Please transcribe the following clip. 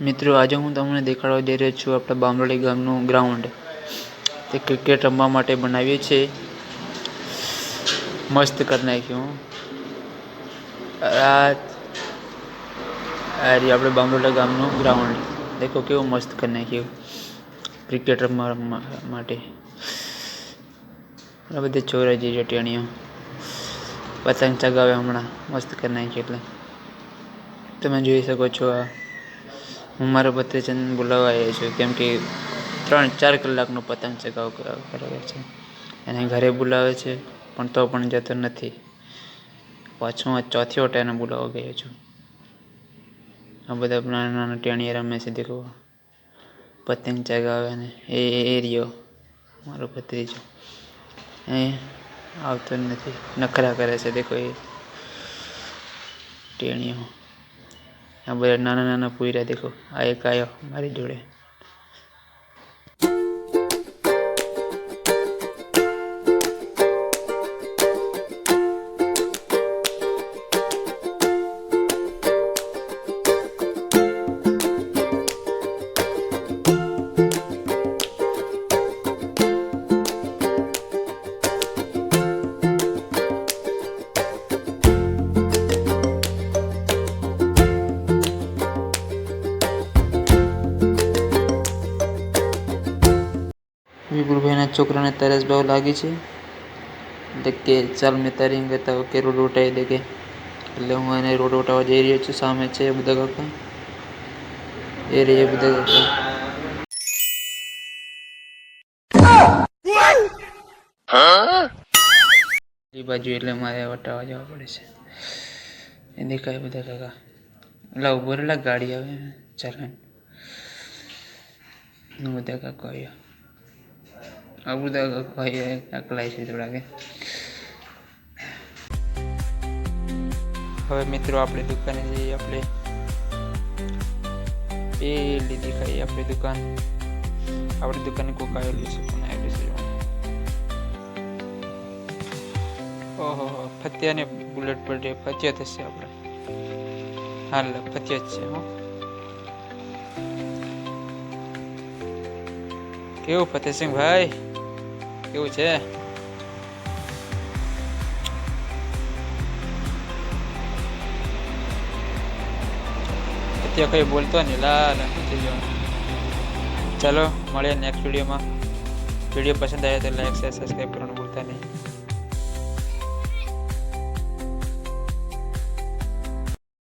મિત્રો, આજે હું તમને દેખાડવા જઈ રહ્યો છું આપણા બામરોલી ગામનું ગ્રાઉન્ડ તે ક્રિકેટ રમવા માટે બનાવીએ છીએ. મસ્ત કરી નાખ્યું આ આપણે બામરોલી ગામનું ગ્રાઉન્ડ દેખો કેવું મસ્ત કરી નાખ્યું ક્રિકેટ રમવા માટે. આ બધી ચોરા જે ટેણીઓ પતંગ ચગાવે હમણાં. મસ્ત કરી નાખ્યું એટલે. તમે જોઈ શકો છો આ હું મારા ભત્રીજાને બોલાવવા આવ્યો છું, કેમ કે ત્રણ, ચાર કલાકનો પતંગ ચગાવ કરાવ- છે. એને ઘરે બોલાવે છે, પણ તો પણ જતો નથી. પાછું આ ચોથી વટે એને બોલાવવા ગયો છું. આ બધા નાના નાના ટેણીએ રમે છે, દેખો. પતંગ ચગાવે ને એ એ રહ્યો. મારો ભત્રીજો. એ આવતો નથી. નખરા કરે છે, દેખો એ. ટેણીઓ આ બધા નાના નાના પૂર્યા દેખો આ એક આવ્યો મારી જોડે. વિપુલભાઈના છોકરાને તરસ બહુ લાગી છે. એટલે કે ચાલ મેં તારી કરતા કે રોડ ઉટાવી દે કે. એટલે હું એને રોડ ઉટાવવા જઈ રહ્યો છું. સામે છે બધા કાકા. એ રહીએ બધા કાકા. એ બાજુ એટલે મારે વટાવા જવા પડે છે. એ દેખાય બધા કાકા. એટલે ઊભો રહેલા ગાડી આવે. ચાલે બધા કાકા આવ્યા. આ બધા કાકા આવ્યા અકલાય છે થોડા કે હવે મિત્રો, આપણે દુકાને જઈએ આપણે. પેલી દેખાઈ આપણી દુકાન. આપણી દુકાને કોક આવેલું છે પણ આવેલું છે? જોવાનું. ઓહો ફતિયા ને બુલેટ પર ફતિયા થશે આપણે. હાલ ફતિયા જ છે, હો. કેવું ફતેહસિંહ ભાઈ? કેવું છે? અત્યારે કઈ બોલતો નહીં, લાલ થઈ જવાનું ચાલો, મળીએ નેક્સ્ટ વિડીયોમાં વીડિયો પસંદ આવ્યો તો લાઈક શેર સબસ્ક્રાઈબ કરવાનું ભૂલતા નહીં.